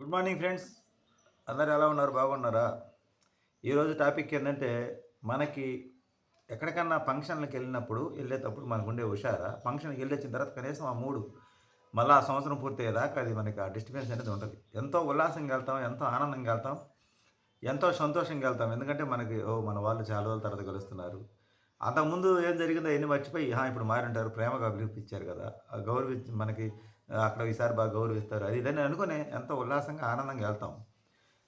Good morning friends. అందరు ఎలా ఉన్నారు? బాగున్నారా? ఈరోజు టాపిక్ ఏంటంటే మనకి ఎక్కడికన్నా ఫంక్షన్లకు వెళ్ళినప్పుడు వెళ్ళేటప్పుడు మనకు ఉండే హుషారా? ఫంక్షన్కి వెళ్ళి వచ్చిన తర్వాత కనీసం ఆ మూడు మళ్ళీ ఆ సంవత్సరం పూర్తయ్యేదాకా అది మనకి ఆ డిస్టర్బెన్స్ అనేది ఉంటుంది. ఎంతో ఉల్లాసంగా వెళ్తాం ఎంతో ఆనందంగా వెళ్తాం ఎంతో సంతోషంగా వెళ్తాం. ఎందుకంటే మనకి ఓ మన వాళ్ళు చాలా రోజుల తర్వాత కలుస్తున్నారు. అంతకుముందు ఏం జరిగిందో ఎన్ని మర్చిపోయి ఇప్పుడు మారింటారు ప్రేమగా పిలిపించారు కదా. ఆ గౌరవించి మనకి అక్కడ ఈసారి బాగా గౌరవిస్తారు. అది ఇదని అనుకుని ఎంతో ఉల్లాసంగా ఆనందంగా వెళ్తాం.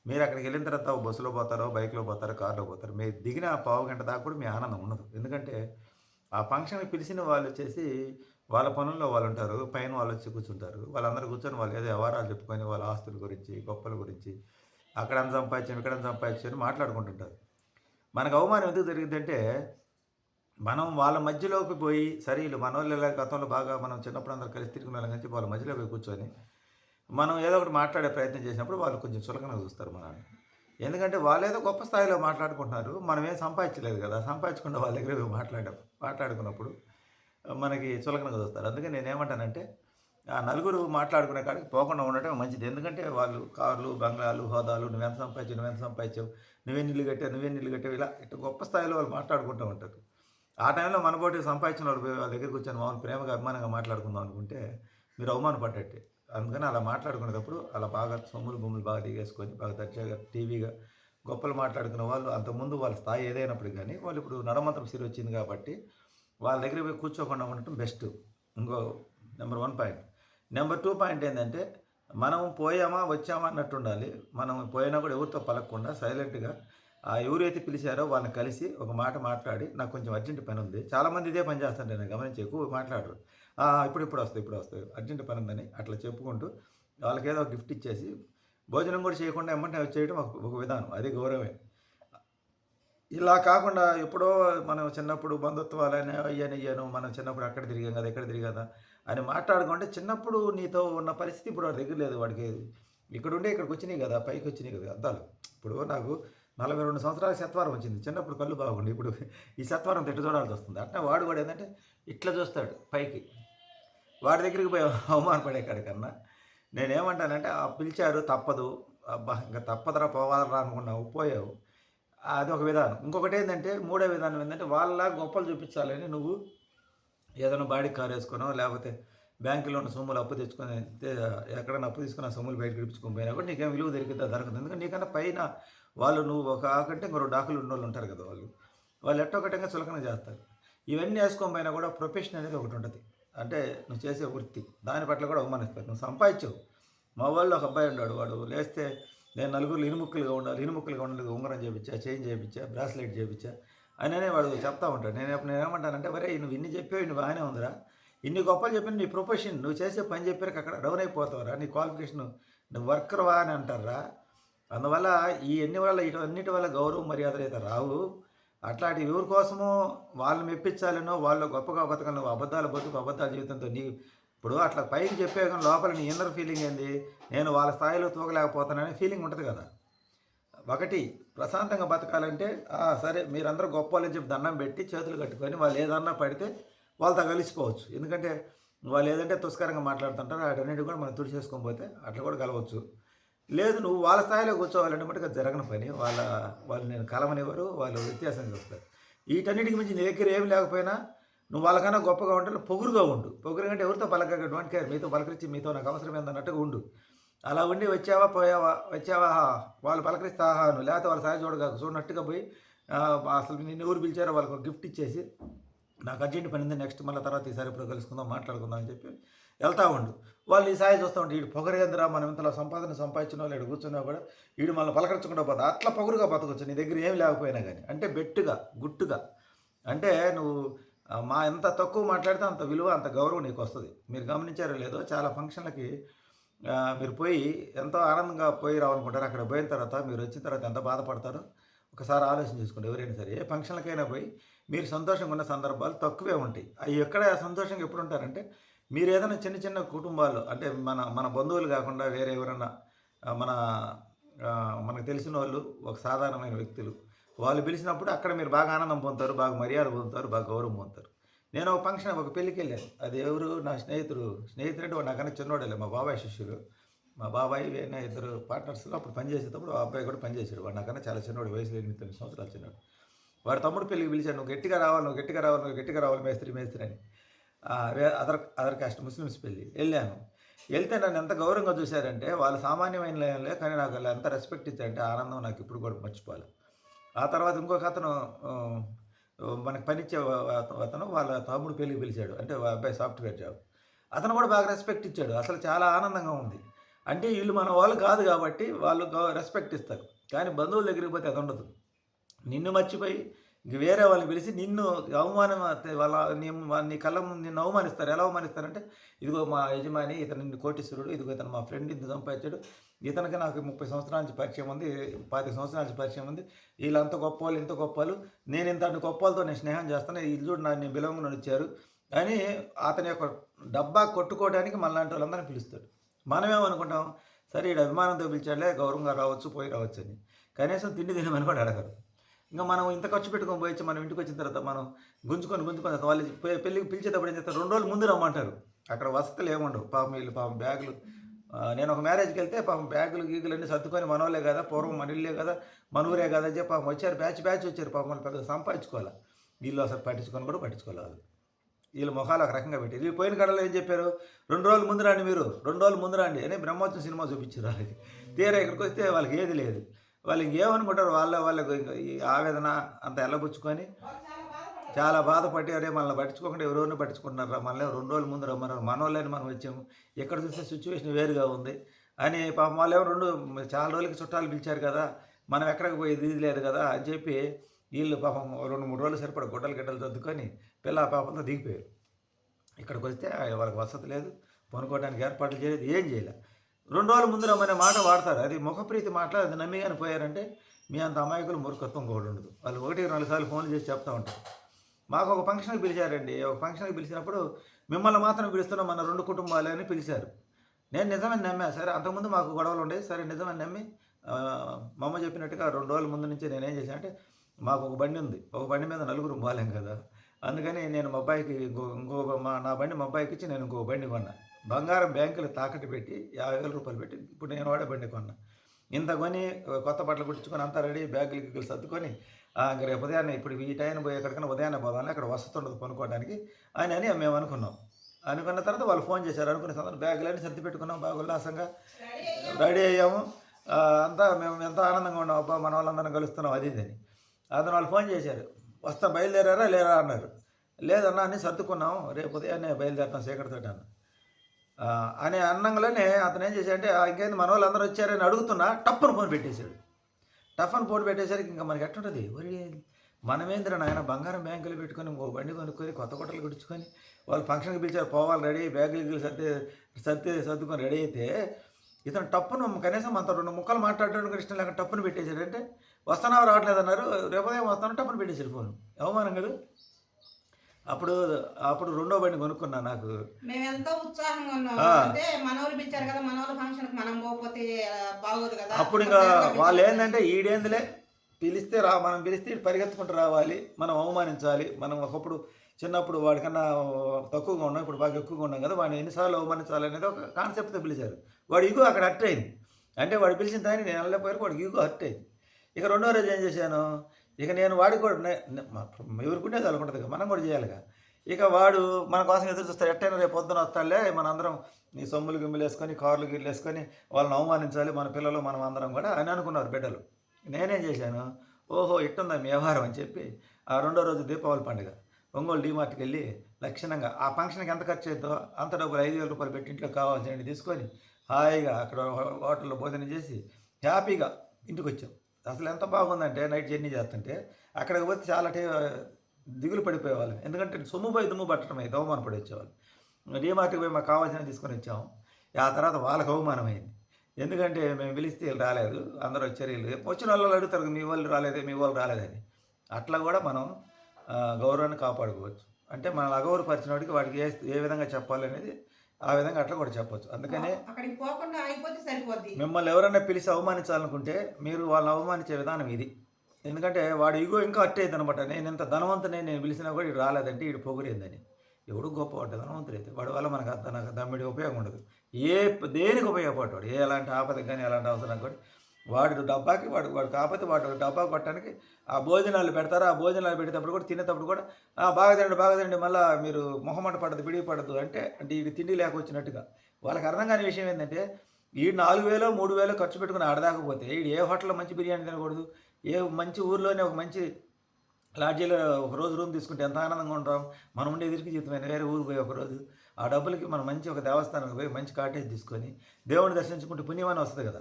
మీరు అక్కడికి వెళ్ళిన తర్వాత బస్సులో పోతారో బైక్లో పోతారో కారులో పోతారో మీరు దిగిన పావు గంట దాకా కూడా మీ ఆనందం ఉండదు. ఎందుకంటే ఆ ఫంక్షన్కి పిలిచిన వాళ్ళు వచ్చేసి వాళ్ళ పనుల్లో వాళ్ళు ఉంటారు పైన వాళ్ళు వచ్చి కూర్చుంటారు. వాళ్ళందరూ కూర్చొని వాళ్ళు ఏదో వ్యవహారాలు చెప్పుకొని వాళ్ళ ఆస్తుల గురించి గొప్పల గురించి అక్కడ సంపాదించాం ఇక్కడ సంపాదించాం అని మాట్లాడుకుంటుంటారు. మనకు అవమానం ఎందుకు జరిగిందంటే మనం వాళ్ళ మధ్యలోకి పోయి సరే వీళ్ళు మన వాళ్ళు గతంలో బాగా మనం చిన్నప్పుడు అందరూ కలిసి తిరిగిన వాళ్ళం కానీ వాళ్ళ మధ్యలో పోయి కూర్చొని మనం ఏదో ఒకటి మాట్లాడే ప్రయత్నం చేసినప్పుడు వాళ్ళు కొంచెం చులకనగా చూస్తారు మనల్ని. ఎందుకంటే వాళ్ళు ఏదో గొప్ప స్థాయిలో మాట్లాడుకుంటున్నారు. మనం ఏం సంపాదించలేదు కదా. సంపాదించకుండా వాళ్ళ దగ్గర పోయి మాట్లాడాం మాట్లాడుకున్నప్పుడు మనకి చులకనగా చూస్తారు. అందుకే నేను ఏమంటానంటే ఆ నలుగురు మాట్లాడుకునే కాడికి పోకుండా ఉండటం మంచిది. ఎందుకంటే వాళ్ళు కార్లు బంగ్లాలు హోదాలు నువ్వెంత సంపాదించావు నువ్వెంత సంపాదించావు నువ్వే నీళ్ళు కట్టావు నువ్వే నీళ్ళు కట్టావు ఇలా ఇట్లా గొప్ప స్థాయిలో వాళ్ళు మాట్లాడుకుంటూ ఉంటారు. ఆ టైంలో మనబోటి సంపాదించిన వాళ్ళు వాళ్ళ దగ్గరికి వచ్చాను మామూలు ప్రేమగా అభిమానంగా మాట్లాడుకుందాం అనుకుంటే మీరు అవమానపడ్డట్టే అందుకని అలా మాట్లాడుకునేటప్పుడు అలా బాగా సొమ్ములు బొమ్ములు బాగా దిగేసుకొని బాగా దర్జాగా టీవీగా గొప్పలు మాట్లాడుకున్న వాళ్ళు అంతకుముందు వాళ్ళ స్థాయి ఏదైనప్పుడు కానీ వాళ్ళు ఇప్పుడు నడమంత్రం సిరి వచ్చింది కాబట్టి వాళ్ళ దగ్గర పోయి కూర్చోకుండా ఉండటం బెస్ట్. ఇంకో number one point. Number two point ఏంటంటే మనం పోయామా వచ్చామా అన్నట్టు ఉండాలి. మనం పోయినా కూడా ఎవరితో పలకకుండా సైలెంట్గా ఎవరైతే పిలిచారో వాళ్ళని కలిసి ఒక మాట మాట్లాడి నాకు కొంచెం అర్జెంట్ పని ఉంది చాలామంది ఇదే పని చేస్తాను నేను గమనించి ఎక్కువ మాట్లాడరు ఇప్పుడు ఇప్పుడు వస్తాయి ఇప్పుడు వస్తాయి అర్జెంట్ పని ఉందని అట్లా చెప్పుకుంటూ వాళ్ళకి ఏదో ఒక గిఫ్ట్ ఇచ్చేసి భోజనం కూడా చేయకుండా ఎమ్మంటే చేయడం ఒక విధానం అది గౌరవమే ఇలా కాకుండా ఎప్పుడో మనం చిన్నప్పుడు బంధుత్వాలని అయ్యాను అయ్యాను మనం చిన్నప్పుడు అక్కడ తిరిగాం కదా ఎక్కడ తిరిగాదా అని మాట్లాడుకుంటే చిన్నప్పుడు నీతో ఉన్న పరిస్థితి ఇప్పుడు వాడి దగ్గర లేదు వాడికి. ఇక్కడ ఉండే ఇక్కడికి వచ్చినాయి కదా పైకి వచ్చినాయి కదా అద్దాలు. ఇప్పుడు నాకు నలభై రెండు సంవత్సరాల శత్వారం వచ్చింది. చిన్నప్పుడు కళ్ళు బాగుండి ఇప్పుడు ఈ సత్వారం తిట్టు చూడాల్సి వస్తుంది. అట్లా వాడు కూడా ఏంటంటే ఇట్లా చూస్తాడు పైకి. వాడి దగ్గరికి పోయి అవమానపడే కన్నా నేనేమంటానంటే ఆ పిలిచారు తప్పదు. అబ్బా ఇంకా తప్పదరా పోవాలరా అనుకున్నావు పోయావు. అది ఒక విధానం. ఇంకొకటి ఏంటంటే మూడో విధానం ఏంటంటే వాళ్ళ గొప్పలు చూపించాలని నువ్వు ఏదైనా బాడీ కార్ వేసుకునో లేకపోతే బ్యాంకులో ఉన్న సొమ్ములు అప్పు తెచ్చుకొని ఎక్కడైనా అప్పు తీసుకున్న సొమ్ములు బయట గడిపించుకొని పోయినా కూడా నీకేం విలువ దొరికిద్దా దొరకదు. ఎందుకంటే నీకన్నా పైన వాళ్ళు నువ్వు ఒక ఆకంటే ఇంకో డాకులు ఉన్న వాళ్ళు ఉంటారు కదా వాళ్ళు. వాళ్ళు ఎట్టొకటంగా చులకన చేస్తారు. ఇవన్నీ వేసుకొని కూడా ప్రొఫెషన్ అనేది ఒకటి ఉంటుంది. అంటే నువ్వు చేసే వృత్తి. దాని పట్ల కూడా అవమానిస్తారు. నువ్వు సంపాదించావు. మా వాళ్ళు ఒక అబ్బాయి ఉన్నాడు. వాడు లేస్తే నేను నలుగురు ఇనుముక్కలుగా ఉండాలి. ఇనుముక్కలుగా ఉండాలి ఉంగరం చేయించా చైన్ చేయించా బ్రాస్లెట్ చేయించా అని వాడు చెప్తా ఉంటాడు. నేను నేను ఏమంటానంటే వరే నువ్వు ఇన్ని చెప్పావు ఇన్ని బాగానే ఉందిరా. ఇన్ని గొప్పలు చెప్పిన నీ ప్రొఫెషన్ నువ్వు చేసే పని చెప్పారు అక్కడ డౌన్ అయిపోతావురా. నీ క్వాలిఫికేషన్ నువ్వు వర్కర్వా అని అంటారా? అందువల్ల ఈ ఎన్ని వల్ల ఇటన్నిటి వల్ల గౌరవ మర్యాదలు అయితే రావు. అట్లాంటి ఎవరి కోసమో వాళ్ళని మెప్పించాలనో వాళ్ళు గొప్పగా బతకాలి అబద్ధాలు బతుకు అబద్ధాల జీవితంతో నీ ఇప్పుడు అట్లా పైకి చెప్పే కానీ లోపల నీ ఇన్నర్ ఫీలింగ్ ఏంది? నేను వాళ్ళ స్థాయిలో తూగలేకపోతాననే ఫీలింగ్ ఉంటుంది కదా. ఒకటి ప్రశాంతంగా బతకాలంటే సరే మీరందరూ గొప్ప వాళ్ళని చెప్పి దండం పెట్టి చేతులు కట్టుకొని వాళ్ళు ఏదన్నా పడితే వాళ్ళతో కలిసిపోవచ్చు. ఎందుకంటే వాళ్ళు ఏదంటే తుస్కరంగా మాట్లాడుతుంటారో వాటన్నిటి కూడా మనం తుడిచేసుకొని పోతే అట్లా కూడా కలవచ్చు. లేదు నువ్వు వాళ్ళ స్థాయిలో కూర్చోవాలంటే మటుకు జరగని పని. వాళ్ళ వాళ్ళు నేను కలవనివ్వరు వాళ్ళు వ్యత్యాసం చూస్తారు వీటన్నిటికి మించి నీ దగ్గర ఏమి లేకపోయినా నువ్వు వాళ్ళకన్నా గొప్పగా ఉంటే పొగురుగా ఉండు. పొగురు అంటే ఎవరితో పలక డోంట్ కేర్ మీతో పలకరించి మీతో నాకు అవసరం ఏందన్నట్టుగా ఉండు. అలా ఉండి వచ్చావా పోయావా వచ్చావా వాళ్ళు పలకరిస్తా నువ్వు లేకపోతే వాళ్ళ సాయి చూడగా చూడనట్టుగా పోయి అసలు నిన్ను ఎవరు పిలిచారో వాళ్ళకి గిఫ్ట్ ఇచ్చేసి నాకు అర్జెంట్ పని ఉంది నెక్స్ట్ మళ్ళీ తర్వాత ఈసారి ఇప్పుడు కలుసుకుందాం మాట్లాడుకుందాం అని చెప్పి వెళ్తా ఉండు. వాళ్ళు ఈ సాయి చూస్తూ ఉంటే వీడు పొగరేంద్రా మనం ఇంతలో సంపాదన సంపాదించిన వాళ్ళు ఇక్కడ కూర్చున్నా కూడా వీడు మనల్ని పలకరించకుండా పోతా. అట్లా పొగరుగా బతకొచ్చు నీ దగ్గర ఏం లేకపోయినా కానీ. అంటే బెట్టుగా గుట్టుగా. అంటే నువ్వు మా ఎంత తక్కువ మాట్లాడితే అంత విలువ అంత గౌరవం నీకు వస్తుంది. మీరు గమనించారో లేదో చాలా ఫంక్షన్లకి మీరు పోయి ఎంతో ఆనందంగా పోయి రావాలనుకుంటారు. అక్కడ పోయిన తర్వాత మీరు వచ్చిన తర్వాత ఎంత బాధపడతారో ఒకసారి ఆలోచన చేసుకోండి. ఎవరైనా సరే ఏ ఫంక్షన్లకైనా పోయి మీరు సంతోషంగా ఉన్న సందర్భాలు తక్కువే ఉంటాయి. అవి ఎక్కడ సంతోషంగా ఎప్పుడు ఉంటారంటే మీరు ఏదైనా చిన్న చిన్న కుటుంబాలు అంటే మన మన బంధువులు కాకుండా వేరే ఎవరన్నా మన మనకు తెలిసిన వాళ్ళు ఒక సాధారణమైన వ్యక్తులు వాళ్ళు పిలిచినప్పుడు అక్కడ మీరు బాగా ఆనందం పొందుతారు బాగా మర్యాద పొందుతారు బాగా గౌరవం పొందుతారు. నేను ఒక ఫంక్షన్ ఒక పెళ్ళికి వెళ్ళాను. అది ఎవరు? నా స్నేహితుడు స్నేహితుడు అంటే నాకన్నా చిన్నోడలే మా బాబాయ్ శిష్యుడు. మా బాబాయ్ వేరే ఇద్దరు పార్ట్నర్స్లో అప్పుడు పనిచేసేటప్పుడు ఆ అబ్బాయి కూడా పనిచేసాడు వాడు నాకన్నా చాలా చిన్నవాడు వయసులో ఎనిమిది తొమ్మిది సంవత్సరాలు చిన్నవాడు వాడు తమ్ముడు పెళ్ళికి పిలిచాడు నువ్వు గట్టిగా రావాలి నువ్వు గట్టిగా రావాలి నువ్వు గట్టిగా రావాలి మేస్త్రి మేస్త్రి అని. అదర్ అదర్ కాస్ట్ ముస్లిమ్స్ పెళ్ళి. వెళ్ళాను. వెళ్తే నన్ను ఎంత గౌరవంగా చూశారంటే వాళ్ళు సామాన్యమైన లేనిలే కానీ నాకు వాళ్ళు ఎంత రెస్పెక్ట్ ఇచ్చారంటే ఆనందం నాకు ఇప్పుడు కూడా మర్చిపోవాలి. ఆ తర్వాత ఇంకొక అతను మనకు పనిచ్చే అతను వాళ్ళ తమ్ముడు పెళ్ళికి పిలిచాడు. అంటే అబ్బాయి సాఫ్ట్వేర్ జాబ్. అతను కూడా బాగా రెస్పెక్ట్ ఇచ్చాడు. అసలు చాలా ఆనందంగా ఉంది. అంటే వీళ్ళు మన వాళ్ళు కాదు కాబట్టి వాళ్ళు గౌ- రెస్పెక్ట్ ఇస్తారు. కానీ బంధువుల దగ్గరికి పోతే అది ఉండదు. నిన్ను మర్చిపోయి వేరే వాళ్ళని పిలిచి నిన్ను అవమానం వాళ్ళ నీ నీ కళ్ళ ముందు నిన్ను అవమానిస్తారు. ఎలా అవమానిస్తారంటే ఇదిగో మా యజమాని ఇతను నిన్ను కోటీశ్వరుడు ఇదిగో ఇతను మా ఫ్రెండ్ ఇంత సంపాదించాడు. ఇతనికి నాకు ముప్పై సంవత్సరాల నుంచి పరిచయం ఉంది పాతిక సంవత్సరాల నుంచి పరిచయం ఉంది. వీళ్ళంత గొప్ప వాళ్ళు ఇంత గొప్ప వాళ్ళు. నేను ఇంత గొప్ప నేను స్నేహం చేస్తాను. ఇల్లు చూడు నన్ను బిలవంగా నడిచారు అని అతని యొక్క డబ్బా కొట్టుకోవడానికి మనలాంటి వాళ్ళందరినీ పిలుస్తాడు. మనమేమనుకుంటాం? సరే వీడు అభిమానంతో పిలిచాడులే గౌరవంగా రావచ్చు పోయి రావచ్చు అని. కనీసం తిండి తినమని కూడా అడగరు. ఇంకా మనం ఇంత ఖర్చు పెట్టుకొని పోయి మనం ఇంటికి వచ్చిన తర్వాత మనం గుంజుకొని గుంజుకొని వాళ్ళు పెళ్ళికి పిలిచేటప్పుడు ఏం చేస్తారు? రెండు రోజులు ముందు రమ్మంటారు. అక్కడ వసతులు ఏముండవు పాపం వీళ్ళు పాపం బ్యాగులు నేను ఒక మ్యారేజ్కి వెళ్తే పాపం బ్యాగులు గీగులు అన్నీ సర్దుకొని మనోళ్ళే కదా పూర్వం మన కదా మన ఊరే కదా చెప్పి పాపం వచ్చారు. బ్యాచ్ బ్యాచ్ వచ్చారు. పాపం వాళ్ళు పెద్ద సంపాదించుకోవాలి? వీళ్ళు అసలు పట్టించుకొని కూడా పట్టించుకోవాలి వాళ్ళు. ముఖాలు ఒక రకంగా పెట్టి వీళ్ళు పోయిన కడలో ఏం చెప్పారు? రెండు రోజులు ముందు రండి మీరు. రెండు రోజులు ముందు రండి. అని బ్రహ్మోత్సవం సినిమా చూపించారు వాళ్ళకి. తీరా ఇక్కడికి వస్తే వాళ్ళకి ఏది లేదు. వాళ్ళు ఏమనుకుంటారు వాళ్ళ వాళ్ళకి ఈ ఆవేదన అంత ఎల్లబుచ్చుకొని చాలా బాధపడి అరే మనల్ని పట్టించుకోకుండా ఎవరెవరిని పట్టించుకుంటున్నారా? మనల్ని రెండు రోజుల ముందు రమ్మన్నారు. మనోళ్ళని మనం వచ్చాము. ఎక్కడ చూస్తే సిచ్యువేషన్ వేరుగా ఉంది అని పాపం వాళ్ళు ఏమో రెండు చాలా రోజులకి చుట్టాలు పిలిచారు కదా. మనం ఎక్కడికి పోయేది? ఇది లేదు కదా అని చెప్పి వీళ్ళు పాపం రెండు మూడు రోజులు సరిపడ గుడ్డలు గిడ్డలు దద్దుకొని పిల్ల పాపంతో దిగిపోయారు. ఇక్కడికి వస్తే వాళ్ళకి వసతి లేదు. కొనుక్కోవడానికి ఏర్పాట్లు చేయలేదు. ఏం చేయలే. రెండు రోజుల ముందు రమ్మనే మాట వాడతారు. అది ముఖప్రీతి మాటలు అది నమ్మి కానీ పోయారంటే మీ అంత అమాయకులు మూర్ఖత్వం కూడా ఉండదు. వాళ్ళు ఒకటి రెండు సార్లు ఫోన్లు చేసి చెప్తా ఉంటారు. మాకు ఒక ఫంక్షన్కి పిలిచారండి. ఒక ఫంక్షన్కి పిలిచినప్పుడు మిమ్మల్ని మాత్రం పిలుస్తున్నాం మన రెండు కుటుంబాలే అని పిలిచారు. నేను నిజమని నమ్మా. సరే అంతకుముందు మాకు గొడవలు ఉండేవి. సరే నిజమని నమ్మి మా అమ్మ చెప్పినట్టుగా రెండు రోజుల ముందు నుంచి నేనేం చేశాను అంటే మాకు ఒక బండి ఉంది. ఒక బండి మీద నలుగురు బాలేం కదా. అందుకని నేను మా అబ్బాయికి ఇంకో ఇంకో మా నా బండి మా అబ్బాయికి ఇచ్చి నేను ఇంకో బండి కొన్నాను బంగారం బ్యాంకులు తాకట్టు పెట్టి యాభై వేల రూపాయలు పెట్టి ఇప్పుడు నేను వాడే బండి కొన్నా. ఇంత కొని కొత్త బట్టలు కుట్టించుకొని అంతా రెడీ బ్యాగులు గిగ్గులు సర్దుకొని రేపు ఉదయాన్నే ఇప్పుడు ఈ టైం పోయి ఎక్కడికైనా ఉదయాన్నే పోదాం అక్కడ వస్తుండదు కొనుక్కోవడానికి అని అని మేము అనుకున్నాం. అనుకున్న తర్వాత వాళ్ళు ఫోన్ చేశారు. అనుకున్న సందర్భం బ్యాగులన్నీ సర్ది పెట్టుకున్నాం. బాగా ఉల్లాసంగా రెడీ అయ్యాము. అంతా మేము ఎంత ఆనందంగా ఉన్నాం. అబ్బా మన వాళ్ళందరం కలుస్తున్నాం అది ఇది అని. అతను వాళ్ళు ఫోన్ చేశారు. వస్తా బయలుదేరారా లేరా అన్నారు. లేదన్నా అని సర్దుకున్నాం. రేపు ఉదయాన్నే బయలుదేరుతాం చీకటితో అన్న. అని అన్నంలోనే అతను ఏం చేశాడంటే "ఆ, ఇంకేంది మన వాళ్ళు అందరూ వచ్చారని అడుగుతున్నా టప్పును ఫోన్ పెట్టేశాడు. టఫన్ ఫోన్ పెట్టేసరికి ఇంకా మనకి ఎట్టుంటుంది? ఒరి మనమేంద్ర నాయన బంగారం బ్యాంకులు పెట్టుకొని ఓ బండి కొనుక్కొని కొత్త కొట్టలు గుడుచుకొని వాళ్ళు ఫంక్షన్కి పిలిచారు పోవాలి రెడీ బ్యాగులు గిగులు సర్ది సర్ది సర్దుకొని రెడీ అయితే ఇతను టప్పును కనీసం అంత రెండు ముక్కలు మాట్లాడడానికి ఇష్టం లేక టప్పును పెట్టేశాడు. అంటే వస్తున్నావు రావట్లేదు అన్నారు రేపు ఉదయం వస్తాను టప్పును పెట్టేశాడు ఫోన్. అవమానం కదా? అప్పుడు అప్పుడు రెండో బండి కొనుక్కున్నా నాకు. మేము ఎంతో ఉత్సాహంగా ఉన్నాం. అంటే మనోళ్ళు పిలిచారు కదా మనోళ్ళ ఫంక్షన్ మనం పోకపోతే బాగోదు కదా. అప్పుడు ఇంకా వాళ్ళు ఏంటంటే ఈడేందులే పిలిస్తే రా మనం పిలిస్తే పరిగెత్తుకుంటూ రావాలి మనం అవమానించాలి. మనం ఒకప్పుడు చిన్నప్పుడు వాడికన్నా తక్కువగా ఉన్నాం ఇప్పుడు బాగా ఎక్కువగా ఉన్నాం కదా వాడిని ఎన్నిసార్లు అవమానించాలి అనేది ఒక కాన్సెప్ట్తో పిలిచారు. వాడు ఈగో అక్కడ హర్ట్ అయింది. అంటే వాడు పిలిచిన దాన్ని నేను వెళ్ళకపోయారు వాడికి ఈగో హర్ట్ అయింది. ఇక రెండో రోజు ఏం చేశాను? ఇక నేను వాడికి కూడా ఎవరికుంటే అనుకుంటుంది మనం కూడా చేయాలిగా ఇక వాడు మన కోసం ఎదురు చూస్తాడు. ఎట్టైనా రేపు పొద్దున వస్తాడులే మన అందరం నీ సొమ్ములు గిమ్ములు వేసుకొని కార్లు గిర్లు వేసుకొని వాళ్ళని అవమానించాలి మన పిల్లలు మనం అందరం కూడా అని అనుకున్నారు బిడ్డలు. నేనేం చేశాను? ఓహో ఇట్టుందా మీ వ్యవహారం అని చెప్పి ఆ రెండో రోజు దీపావళి పండుగ. ఒంగోలు డీమార్ట్కి వెళ్ళి లక్షణంగా ఆ ఫంక్షన్కి ఎంత ఖర్చు అవుతుందో అంత డబ్బులు ఐదు వేల రూపాయలు పెట్టి ఇంట్లో కావాల్సినవి తీసుకొని హాయిగా అక్కడ హోటల్లో భోజనం చేసి హ్యాపీగా ఇంటికి వచ్చాం అసలు ఎంత బాగుందంటే నైట్ జర్నీ చేస్తుంటే అక్కడికి పోతే చాలా టే దిగులు పడిపోయేవాళ్ళం. ఎందుకంటే సొమ్ము పోయి దుమ్ము పట్టడమే అవమానం పడి వచ్చేవాళ్ళు. డీమార్ట్కి పోయి మాకు కావాల్సినవి తీసుకొని వచ్చాము. ఆ తర్వాత వాళ్ళకి అవమానమైంది ఎందుకంటే మేము పిలిస్తే వీళ్ళు రాలేదు అందరూ వచ్చారు వీళ్ళు వచ్చిన వాళ్ళు అడుగుతారు మీ వాళ్ళు రాలేదే మీ వాళ్ళు రాలేదని. అట్లా కూడా మనం గౌరవాన్ని కాపాడుకోవచ్చు. అంటే మన అగౌరవపరిచిన వాడికి వాడికి ఏ ఏ విధంగా చెప్పాలి అనేది ఆ విధంగా అట్లా కూడా చెప్పొచ్చు. అందుకనే అక్కడికి పోకుండా అయిపోతే సరిపోద్ది. మిమ్మల్ని ఎవరైనా పిలిచి అవమానించాలనుకుంటే మీరు వాళ్ళని అవమానించే విధానం ఇది. ఎందుకంటే వాడు ఇగో ఇంకా అట్టేది అనమాట నేను ఇంత ధనవంతునే నేను పిలిచినా కూడా ఇటు రాలేదంటే ఇటు పొగిరిందని ఎవడు గొప్పవాడు ధనవంతుడు అయితే వాడి వల్ల మనకు అంత నాకు దమ్మిడి ఉపయోగం ఉండదు. ఏ దేనికి ఉపయోగపడతాడు? ఏ ఎలాంటి ఆపదకి కానీ ఎలాంటి అవసరం కానీ వాడు డబ్బాకి వాడు వాడు కాకపోతే వాడు డబ్బా కొట్టడానికి ఆ భోజనాలు పెడతారు. ఆ భోజనాలు పెట్టేటప్పుడు కూడా తినేటప్పుడు కూడా బాగా తినండి బాగా తినండి మళ్ళీ మీరు మొహమాట పడదు బిడి పడదు. అంటే అంటే ఇది తిండి లేక వచ్చినట్టుగా. వాళ్ళకి అర్థం కాని విషయం ఏంటంటే ఈ నాలుగు వేలో మూడు వేలో ఖర్చు పెట్టుకుని ఆడదాకపోతే ఈ ఏ హోటల్లో మంచి బిర్యానీ తినకూడదు ఏ మంచి ఊర్లోనే ఒక మంచి లాడ్జీలో ఒక రోజు రూమ్ తీసుకుంటే ఎంత ఆనందంగా ఉంటాం. మనం ఉండే ఎదురుకి జీతమైన వేరే ఊరు పోయి ఒకరోజు ఆ డబ్బులకి మనం మంచి ఒక దేవస్థానానికి పోయి మంచి కాటేజ్ తీసుకొని దేవుడిని దర్శించుకుంటే పుణ్యమని వస్తుంది కదా.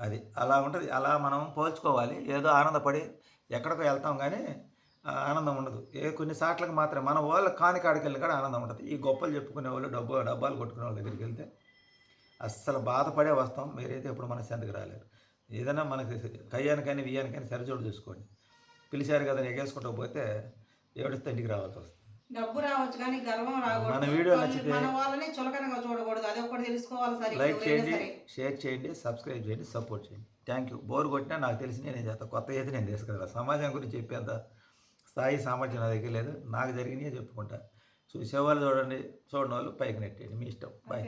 అది అలా ఉంటుంది. అలా మనం పోల్చుకోవాలి. ఏదో ఆనందపడి ఎక్కడికో వెళ్తాం కానీ ఆనందం ఉండదు. ఏ కొన్ని సాట్లకు మాత్రమే మన వాళ్ళ కాని కాడికి వెళ్ళి కూడా ఆనందం ఉంటుంది. ఈ గొప్పలు చెప్పుకునే వాళ్ళు డబ్బు డబ్బాలు కొట్టుకునే వాళ్ళ దగ్గరికి వెళ్తే అస్సలు బాధపడే వస్తాం. మీరైతే ఎప్పుడు సెంతకు రాలేరు ఏదైనా మనకి కయ్యానికని వియ్యానికైనా సరిచోడు చూసుకోండి. పిలిచారు కదా ఎగేసుకుంటూ పోతే ఏడుస్తే ఇంటికి రావాల్సి వస్తుంది. డబ్బు రావచ్చు కానీ గర్వం రాకూడదు. మన వీడియో మన- నచ్చితే- మన వాళ్ళని చులకనగా చూడకూడదు. అది ఒకటి తెలుసుకోవాలి సరే. లైక్ చేయండి. షేర్ చేయండి సబ్స్క్రైబ్ చేయండి సపోర్ట్ చేయండి. థ్యాంక్ యూ బోర్ కొట్టినా నాకు తెలిసి నేను చేస్తా. కొత్త అయితే నేను తీసుకురా సమాజం గురించి చెప్పేంత స్థాయి సామర్థ్యం నా దగ్గర లేదు. నాకు జరిగినాయే చెప్పుకుంటా. చూసేవాళ్ళు చూడండి చూడని వాళ్ళు పైకి నెట్టేయండి. మీ ఇష్టం. బాయ్